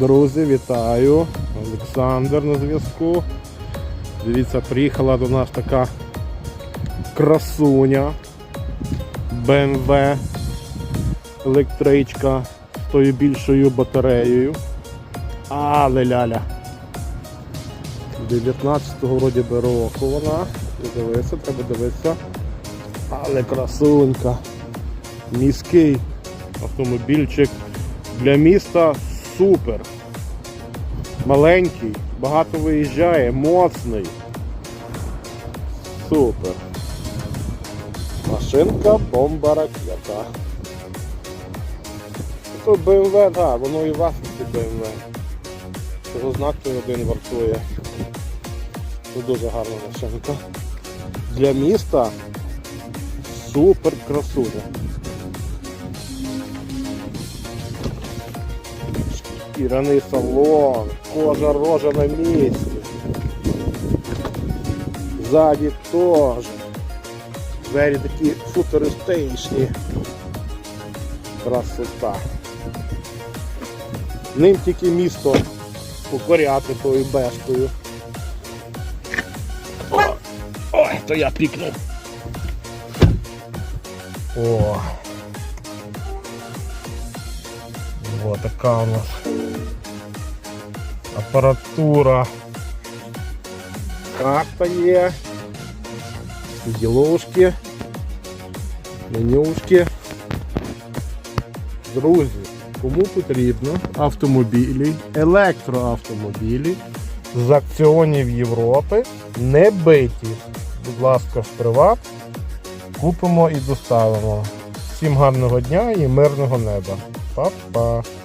Друзі, вітаю! Олександр на зв'язку. Дивіться, приїхала до нас така красуня BMW електричка з тою більшою батареєю. Але ляля. 19-го вроді би року вона. Дивися, треба дивитися. Але красунька. Міський автомобільчик для міста супер. Маленький, багато виїжджає, моцний. Супер. Машинка бомба ракета. То BMW, так, воно і власності BMW. Цього знак той один вартує. Це дуже гарна машинка. Для міста супер красуня. Шкіряний салон, кожа рожа на місці. Ззаді теж. Двері такі футуристичні. Красота. Ним тільки місто покоряти тою бешкою. Ой, то я пікнув. О. Вот така у нас апаратура. Карта є. Діловушки. Менюшки. Друзі, кому потрібно автомобілі, електроавтомобілі з акціонів Європи не биті. Будь ласка, в приват. Купимо і доставимо. Всім гарного дня і мирного неба. Pa, pa.